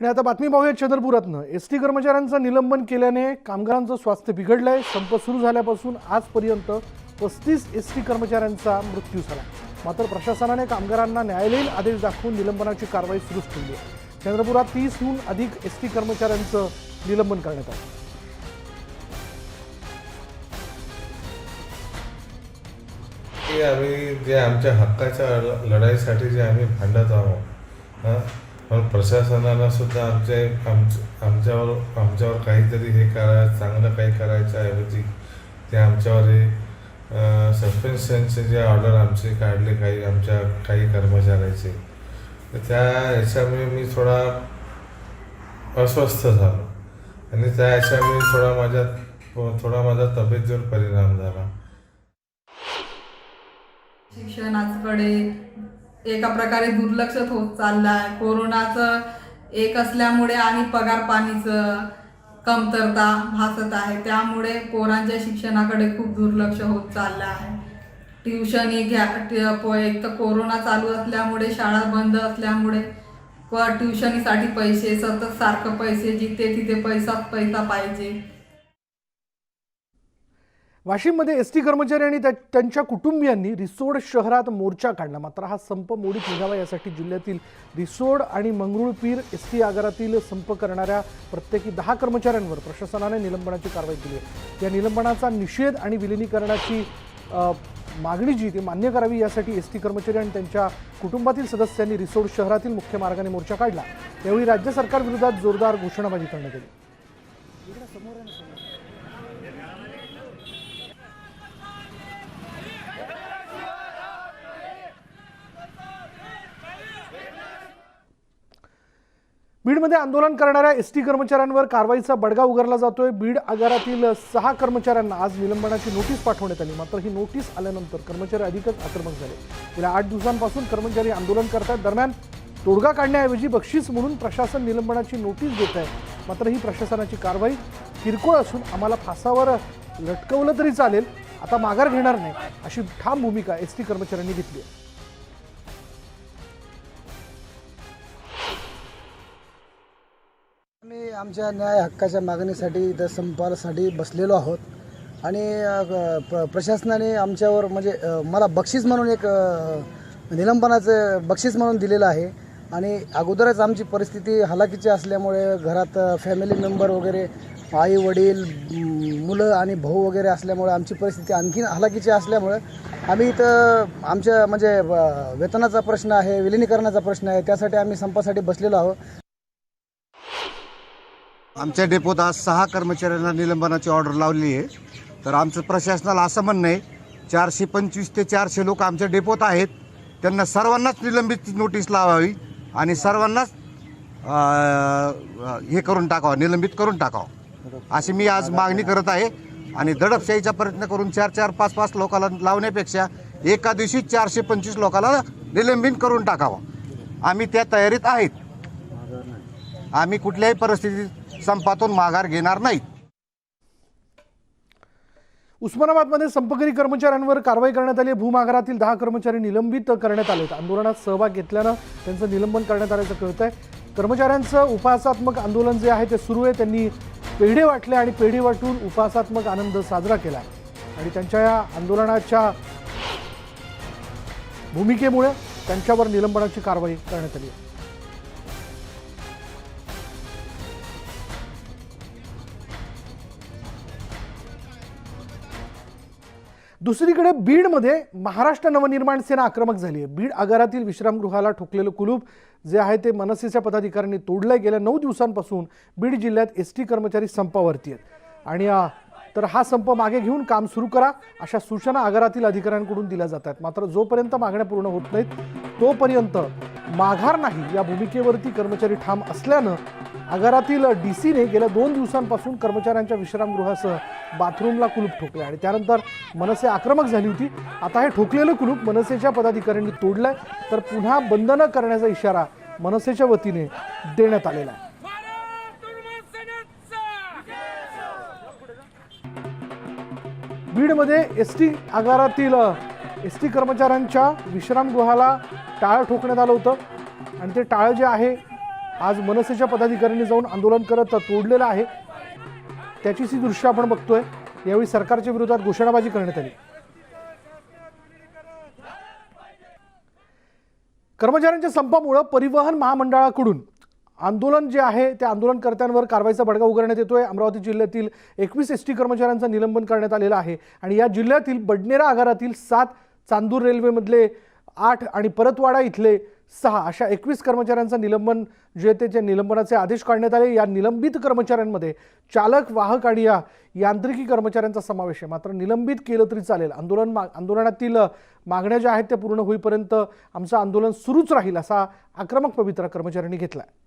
आणि आता बातमी पाहूया चंद्रपुरातनं. एस टी कर्मचाऱ्यांचं निलंबन केल्याने कामगारांचं स्वास्थ्य बिघडलं आहे संप सुरू झाल्यापासून आजपर्यंत पस्तीस एस टी कर्मचाऱ्यांचा मृत्यू झाला. मात्र प्रशासनाने कामगारांना न्यायालयीन आदेश दाखवून निलंबनाची कारवाई सुरूच ठेवली आहे. चंद्रपुरात तीसहून अधिक एस टी कर्मचाऱ्यांचं निलंबन करण्यात आलं. आम्ही जे आमच्या हक्काच्या लढाईसाठी जे आम्ही भांडत आहोत हां पण प्रशासनाला सुद्धा आमच्या आमच आमच्यावर आमच्यावर काहीतरी हे करा चांगलं काही करायच्या ऐवजी ते आमच्यावर हे सस्पेन्शनचे जे ऑर्डर आमचे काढले काही आमच्या काही कर्मचाऱ्याचे. तर त्या ह्याच्यामुळे मी थोडा अस्वस्थ झालो. आणि त्या ह्याच्यामुळे थोडा माझ्या थोडा माझा तब्येतीवर परिणाम झाला. शिक्षणाकडे एका प्रकारे दुर्लक्षच होत चाललं आहे कोरोनाचं एक असल्यामुळे आणि पगार पाणीचं कमतरता भासत आहे. त्यामुळे पोरांच्या शिक्षणाकडे खूप दुर्लक्ष होत चाललं आहे. ट्युशनही घ्या एक तर कोरोना चालू असल्यामुळे शाळा बंद असल्यामुळे व ट्युशनीसाठी पैसे सतत सारखं पैसे जिथे तिथे पैसाच पैसा पाहिजे. वाशिममध्ये एस टी कर्मचारी आणि त्या- त्यांच्या कुटुंबियांनी रिसोड शहरात मोर्चा काढला. मात्र हा संप मोडीत निघावा यासाठी जिल्ह्यातील रिसोड आणि मंगरुळपीर एस टी आगारातील संप करणाऱ्या प्रत्येकी दहा कर्मचाऱ्यांवर प्रशासनाने निलंबनाची कारवाई केली आहे. या निलंबनाचा निषेध आणि विलिनीकरणाची मागणी जी ती मान्य करावी यासाठी एस टी कर्मचारी आणि त्यांच्या कुटुंबातील सदस्यांनी रिसोड शहरातील मुख्य मार्गाने मोर्चा काढला. यावेळी राज्य सरकारविरोधात जोरदार घोषणाबाजी करण्यात आली. बीडमध्ये आंदोलन करणाऱ्या एस टी कर्मचाऱ्यांवर कारवाईचा बडगा उगारला जातोय. बीड आगारातील सहा कर्मचाऱ्यांना आज निलंबनाची नोटीस पाठवण्यात आली. मात्र ही नोटीस आल्यानंतर कर्मचारी अधिकच आक्रमक झाले. गेल्या आठ दिवसांपासून कर्मचारी आंदोलन करतात दरम्यान तोडगा काढण्याऐवजी बक्षीस म्हणून प्रशासन निलंबनाची नोटीस देत आहे मात्र ही प्रशासनाची कारवाई किरकोळ असून आम्हाला फासावर लटकवलं तरी चालेल. आता माघार घेणार नाही अशी ठाम भूमिका एस टी कर्मचाऱ्यांनी घेतली आहे. आमच्या न्याय हक्काच्या मागणीसाठी इथं संपासाठी बसलेलो आहोत. आणि प्र प्रशासनाने आमच्यावर म्हणजे मला बक्षीस म्हणून एक निलंबनाचं बक्षीस म्हणून दिलेलं आहे. आणि अगोदरच आमची परिस्थिती हलाखीची असल्यामुळे घरात फॅमिली मेंबर वगैरे आई वडील मुलं आणि भाऊ वगैरे असल्यामुळे आमची परिस्थिती आणखीन हलाखीची असल्यामुळे आम्ही इथं आमच्या म्हणजे वेतनाचा प्रश्न आहे विलिनीकरणाचा प्रश्न आहे त्यासाठी आम्ही संपासाठी बसलेलो आहोत. आमच्या डेपोत आज सहा कर्मचाऱ्यांना निलंबनाची ऑर्डर लावली आहे. तर आमचं प्रशासनाला असं म्हणणं आहे चारशे पंचवीस ते चारशे लोक आमच्या डेपोत आहेत. त्यांना सर्वांनाच निलंबित नोटीस लावावी आणि सर्वांनाच हे करून टाकावं निलंबित करून टाकावं. अशी मी आज मागणी करत आहे आणि दडपशाहीचा प्रयत्न करून चार चार पाच पाच लोकांना लावण्यापेक्षा एका दिवशी चारशे पंचवीस लोकांना निलंबित करून टाकावं. आम्ही त्या तयारीत आहेत. आम्ही कुठल्याही परिस्थितीत संपातून माघार घेणार नाहीत. उस्मानाबादमध्ये संपकरी कर्मचाऱ्यांवर कारवाई करण्यात आली. आहे. भूमागारातील दहा कर्मचारी निलंबित करण्यात आलेत आंदोलनात सहभाग घेतल्यानं त्यांचं निलंबन करण्यात आल्याचं कळत आहे कर्मचाऱ्यांचं उपहासात्मक आंदोलन जे आहे ते सुरू आहे. त्यांनी पेढे वाटले आणि पेढे वाटून उपहासात्मक आनंद साजरा केला. आहे आणि त्यांच्या या आंदोलनाच्या भूमिकेमुळे त्यांच्यावर निलंबनाची कारवाई करण्यात आली. आहे दुसरीकडे बीडमध्ये महाराष्ट्र नवनिर्माण सेना आक्रमक झाली आहे. बीड आगारातील विश्रामगृहाला ठोकलेलं कुलूप जे आहे ते मनसेच्या पदाधिकाऱ्यांनी तोडलंय. गेल्या नऊ दिवसांपासून बीड जिल्ह्यात एस टी कर्मचारी संपावरती आहेत. आणि तर हा संप मागे घेऊन काम सुरू करा अशा सूचना आगारातील अधिकाऱ्यांकडून दिल्या जात आहेत मात्र जोपर्यंत मागण्या पूर्ण होत नाहीत तोपर्यंत माघार नाही या भूमिकेवरती कर्मचारी ठाम असल्यानं आगारातील डी सीने गेल्या दोन दिवसांपासून कर्मचाऱ्यांच्या विश्रामगृहासह बाथरूमला कुलूप ठोकले आणि त्यानंतर मनसे आक्रमक झाली होती. आता हे ठोकलेलं कुलूप मनसेच्या पदाधिकाऱ्यांनी आहे तर पुन्हा बंधनं करण्याचा इशारा मनसेच्या वतीने देण्यात आलेला आहे. बीडमध्ये एस टी आगारातील एस टी कर्मचाऱ्यांच्या विश्रामगृहाला टाळं ठोकण्यात आलं होतं. आणि ते टाळं जे आहे आज मनसेच्या पदाधिकाऱ्यांनी जाऊन आंदोलन करत तोडलेलं आहे. त्याचीच ही दृश्य आपण बघतोय. यावेळी सरकारच्या विरोधात घोषणाबाजी करण्यात आली. कर्मचाऱ्यांच्या संपामुळं परिवहन महामंडळाकडून आंदोलन जे आहे त्या आंदोलनकर्त्यांवर कारवाईचा बडगा उगारण्यात येतोय. अमरावती जिल्ह्यातील एकवीस एस टी कर्मचाऱ्यांचं निलंबन करण्यात आलेलं आहे. आणि या जिल्ह्यातील बडनेरा आगारातील सात चांदूर रेल्वेमधले आठ आणि परतवाडा इथले सहा अशा एकवीस कर्मचाऱ्यांचं निलंबन जे ते जे निलंबनाचे आदेश काढण्यात आले या निलंबित कर्मचाऱ्यांमध्ये चालक वाहक आणि या यांत्रिकी कर्मचाऱ्यांचा समावेश आहे. मात्र निलंबित केलं तरी चालेल. आंदोलन मा आंदोलनातील मागण्या ज्या आहेत त्या पूर्ण होईपर्यंत आमचं आंदोलन सुरूच राहील असा आक्रमक पवित्रा कर्मचाऱ्यांनी घेतला आहे